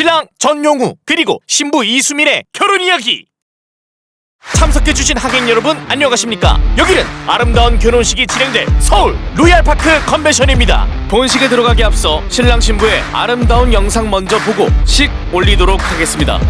신랑 전용우 그리고 신부 이수민의 결혼 이야기. 참석해주신 하객 여러분 안녕하십니까? 여기는 아름다운 결혼식이 진행될 서울 로얄파크 컨벤션입니다. 본식에 들어가기 앞서 신랑 신부의 아름다운 영상 먼저 보고 식 올리도록 하겠습니다.